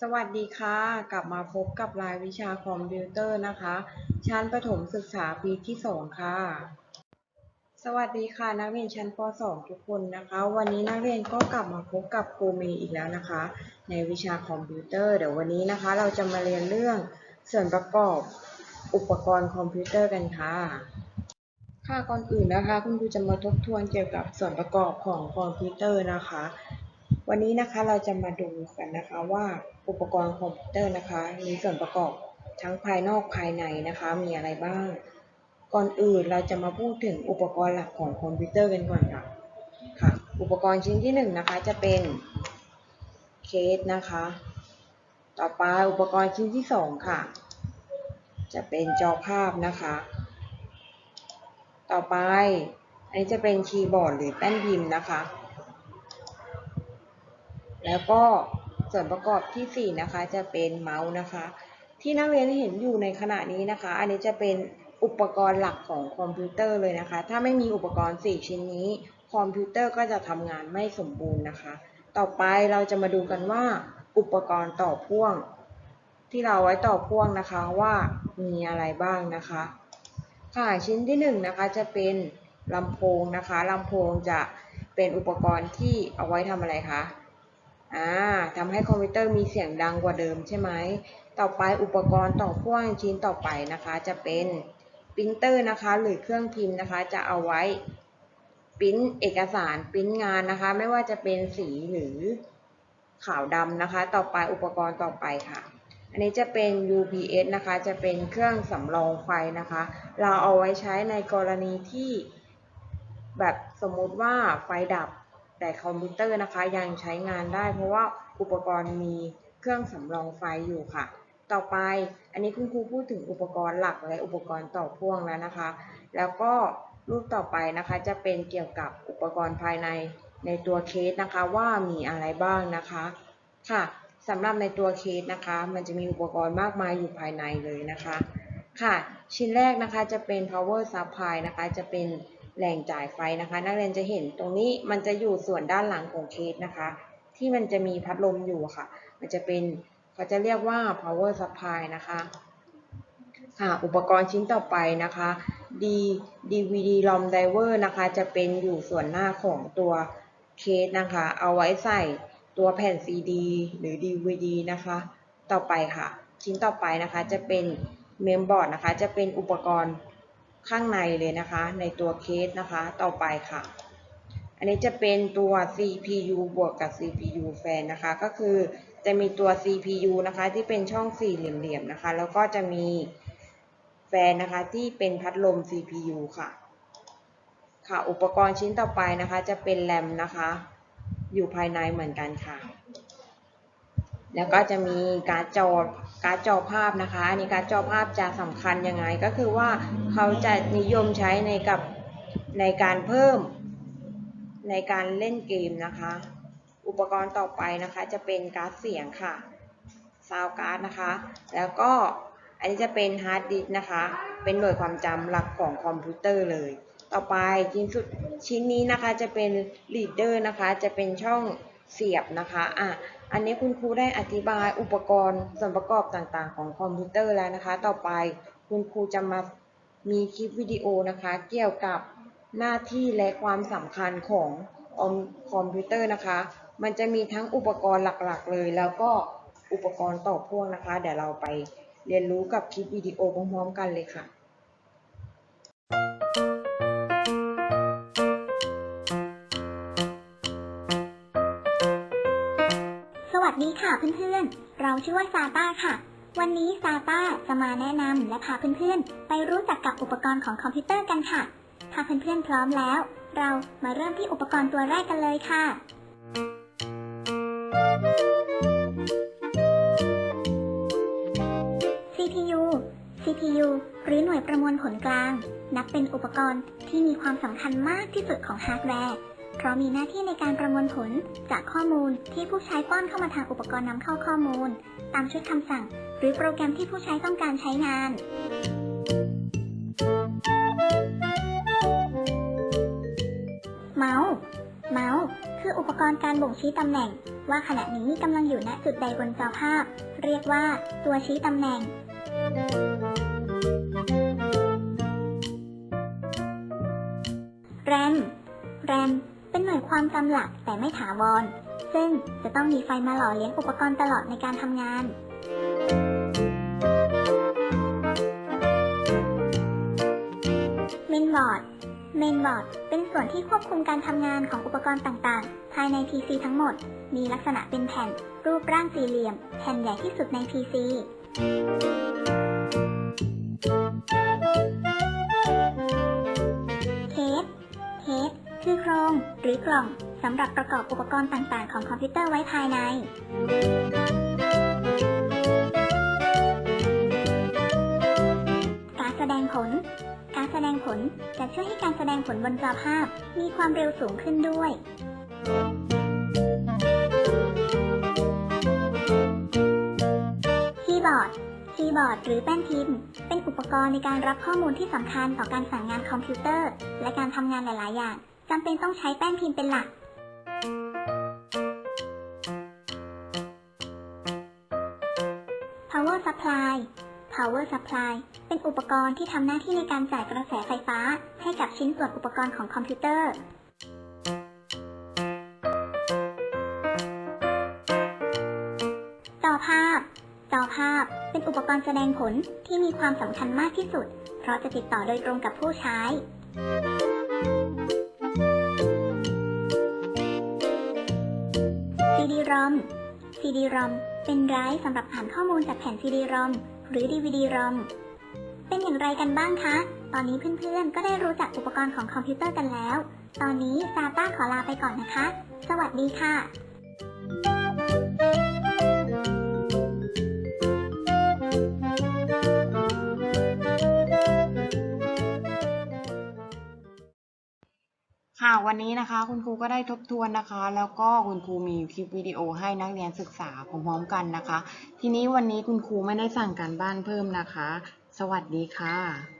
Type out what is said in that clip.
สวัสดีค่ะ กลับมาพบกับรายวิชาคอมพิวเตอร์นะคะ ชั้นประถมศึกษาปีที่ 2 ค่ะ สวัสดีค่ะ นักเรียนชั้นป .2 ทุกคนนะคะ วันนี้นักเรียนก็กลับมาพบกับครูเมย์อีกแล้วนะคะ ในวิชาคอมพิวเตอร์ เดี๋ยววันนี้นะคะ เราจะมาเรียนเรื่องส่วนประกอบอุปกรณ์คอมพิวเตอร์กันค่ะ ค่ะก่อนอื่นนะคะ คุณครูจะมาทบทวนเกี่ยวกับส่วนประกอบของคอมพิวเตอร์นะคะ วันนี้นะคะเราจะมาดูกันนะคะว่าอุปกรณ์คอมพิวเตอร์นะคะมีส่วนประกอบทั้งภายนอกภายในนะคะมีอะไรบ้าง ก่อนอื่นเราจะมาพูดถึงอุปกรณ์หลักของคอมพิวเตอร์กันก่อนค่ะค่ะ อุปกรณ์ชิ้นที่หนึ่งนะคะจะเป็นเคสนะคะ ต่อไปอุปกรณ์ชิ้นที่สองค่ะ จะเป็นจอภาพนะคะ ต่อไปอันนี้จะเป็นคีย์บอร์ดหรือแป้นพิมพ์นะคะ แล้วก็ส่วนประกอบที่ 4 นะคะจะเป็นเมาส์นะคะ ที่นักเรียนเห็นอยู่ในขณะนี้นะคะ อันนี้จะเป็นอุปกรณ์หลักของคอมพิวเตอร์เลยนะคะ ถ้าไม่มีอุปกรณ์ 4 ชิ้นนี้ คอมพิวเตอร์ก็จะทำงานไม่สมบูรณ์นะคะ ต่อไปเราจะมาดูกันว่า อุปกรณ์ต่อพ่วง ที่เราไว้ต่อพ่วงนะคะว่ามีอะไรบ้างนะคะ ค่ะชิ้นที่หนึ่งนะคะจะเป็นลำโพงนะคะลำโพงจะเป็นอุปกรณ์ที่เอาไว้ทำอะไรคะ อ่าทำให้คอมพิวเตอร์มีเสียงดังกว่าเดิมใช่ไหม ต่อไปอุปกรณ์ต่อพ่วงชิ้นต่อไปนะคะ จะเป็นปรินเตอร์นะคะ หรือเครื่องพิมพ์นะคะ จะเอาไว้ปริ้นเอกสารปริ้นงานนะคะ ไม่ว่าจะเป็นสีหรือขาวดำนะคะ ต่อไปอุปกรณ์ต่อไปค่ะ อันนี้จะเป็น UPS นะคะ จะเป็นเครื่องสำรองไฟนะคะ เราเอาไว้ใช้ในกรณีที่แบบสมมุติว่าไฟดับ แต่คอมพิวเตอร์นะคะยังใช้งานได้ เพราะว่าอุปกรณ์มีเครื่องสำรองไฟอยู่ค่ะ ต่อไปอันนี้คุณครูพูดถึงอุปกรณ์หลักและอุปกรณ์ต่อพ่วงแล้วนะคะ แล้วก็รูปต่อไปนะคะจะเป็นเกี่ยวกับอุปกรณ์ภายในในตัวเคสนะคะว่ามีอะไรบ้างนะคะค่ะสำหรับในตัวเคสนะคะ มันจะมีอุปกรณ์มากมายอยู่ภายในเลยนะคะ ค่ะ ชิ้นแรกนะคะจะเป็น power supply นะคะ จะเป็น แหล่งจ่ายไฟนะคะ นักเรียนจะเห็นตรงนี้มันจะอยู่ส่วนด้านหลังของเคสนะคะ ที่มันจะมีพัดลมอยู่ค่ะ มันจะเป็นเขาจะเรียกว่า power supply นะคะค่ะอุปกรณ์ชิ้นต่อไปนะคะ D DVD ROM driver นะคะ จะเป็นอยู่ส่วนหน้าของตัวเคสนะคะ เอาไว้ใส่ตัวแผ่น CD หรือ DVD นะคะ ต่อไปค่ะ ชิ้นต่อไปนะคะจะเป็นเมมบอร์ดนะคะ จะเป็นอุปกรณ์ ข้างในเลยนะคะ ในตัวเคสนะคะ ต่อไปค่ะ อันนี้จะเป็นตัว CPU บวกกับ CPU แฟนนะคะ ก็คือจะมีตัว CPU นะคะที่เป็นช่องสี่เหลี่ยมๆนะคะ แล้วก็จะมีแฟนนะคะที่เป็นพัดลม CPU ค่ะ ค่ะ อุปกรณ์ชิ้นต่อไปนะคะ จะเป็นแรมนะคะ อยู่ภายในเหมือนกันค่ะ แล้วก็จะมีการ์ดจอการ์ดจอภาพนะคะอันนี้การ์ดจอภาพจะสำคัญยังไงก็คือว่าเขาจะนิยมใช้ในกับในการเพิ่มในการเล่นเกมนะคะ อุปกรณ์ต่อไปนะคะจะเป็นการ์ดเสียงค่ะซาวการ์ดนะคะ แล้วก็อันนี้จะเป็นฮาร์ดดิสก์นะคะ เป็นหน่วยความจำหลักของคอมพิวเตอร์เลย ต่อไปชิ้นสุดชิ้นนี้นะคะจะเป็นลีดเดอร์นะคะ จะเป็นช่อง เสียบนะคะอะอันนี้คุณครูได้อธิบายอุปกรณ์ส่วนประกอบต่างๆ ของคอมพิวเตอร์แล้วนะคะ ต่อไปคุณครูจะมามีคลิปวิดีโอนะคะ เกี่ยวกับหน้าที่และความสำคัญของคอมพิวเตอร์นะคะ มันจะมีทั้งอุปกรณ์หลักๆ เลย แล้วก็อุปกรณ์ต่อพ่วงนะคะ เดี๋ยวเราไปเรียนรู้กับคลิปวิดีโอพร้อมๆกันเลยค่ะ ค่ะเพื่อนๆ เราชื่อว่าซาต้าค่ะ วันนี้ซาต้าจะมาแนะนำและพาเพื่อนๆ ไปรู้จักกับอุปกรณ์ของคอมพิวเตอร์กันค่ะ ถ้าเพื่อนๆพร้อมแล้ว เรามาเริ่มที่อุปกรณ์ตัวแรกกันเลยค่ะ CPU CPU หรือหน่วยประมวลผลกลาง นับเป็นอุปกรณ์ที่มีความสำคัญมากที่สุดของฮาร์ดแวร์ เพราะมีหน้าที่ในการประมวลผลจากข้อมูลที่ผู้ใช้ป้อนเข้ามาทางอุปกรณ์นำเข้าข้อมูล ตามชุดคำสั่ง หรือโปรแกรมที่ผู้ใช้ต้องการใช้งาน เมาส์เมาส์คืออุปกรณ์การบ่งชี้ตำแหน่ง ว่าขณะนี้กำลังอยู่ณจุดใดบนจอภาพ เรียกว่าตัวชี้ตำแหน่ง ความจำหลักแต่ไม่ถาวร ซึ่งจะต้องมีไฟมาหล่อเลี้ยงอุปกรณ์ตลอดในการทำงาน Mainboard Mainboard เป็นส่วนที่ควบคุมการทำงานของอุปกรณ์ต่างๆ ภายใน PC ทั้งหมด มีลักษณะเป็นแผ่น รูปร่างสี่เหลี่ยม แผ่นใหญ่ที่สุดใน PC รงหรือกล่องสำหรับประกอบอุปกรณ์ต่างๆ ของคอมพิวเตอร์ไว้ภายใน การแสดงผล การแสดงผลจะช่วยให้การแสดงผลบนจอภาพมีความเร็วสูงขึ้นด้วย คีย์บอร์ด คีย์บอร์ด หรือแป้นพิมพ์ เป็นอุปกรณ์ในการรับข้อมูลที่สำคัญต่อการสั่งงานคอมพิวเตอร์ และการทำงานหลาย ๆ อย่าง จำเป็นต้องใช้แป้นพิมพ์เป็นหลัก power supply power supply เป็นอุปกรณ์ที่ทำหน้าที่ในการจ่ายกระแสไฟฟ้า ให้กับชิ้นส่วนอุปกรณ์ของคอมพิวเตอร์จอภาพจอภาพ เป็นอุปกรณ์แสดงผลที่มีความสำคัญมากที่สุด เพราะจะติดต่อโดยตรงกับผู้ใช้ CD-ROM CD-ROM เป็นไดรฟ์สำหรับอ่านข้อมูลจากแผ่น CD-ROM หรือ DVD-ROM เป็นอย่างไรกันบ้างคะ ตอนนี้เพื่อนๆ ก็ได้รู้จักอุปกรณ์ของคอมพิวเตอร์กันแล้ว ตอนนี้ซาต้าขอลาไปก่อนนะคะ สวัสดีค่ะ ค่ะวันนี้นะคะคุณครูก็ได้ทบทวนนะคะ แล้วก็คุณครูมีคลิปวิดีโอให้นักเรียนศึกษาพร้อมๆกันนะคะ ทีนี้วันนี้คุณครูไม่ได้สั่งการบ้านเพิ่มนะคะ สวัสดีค่ะ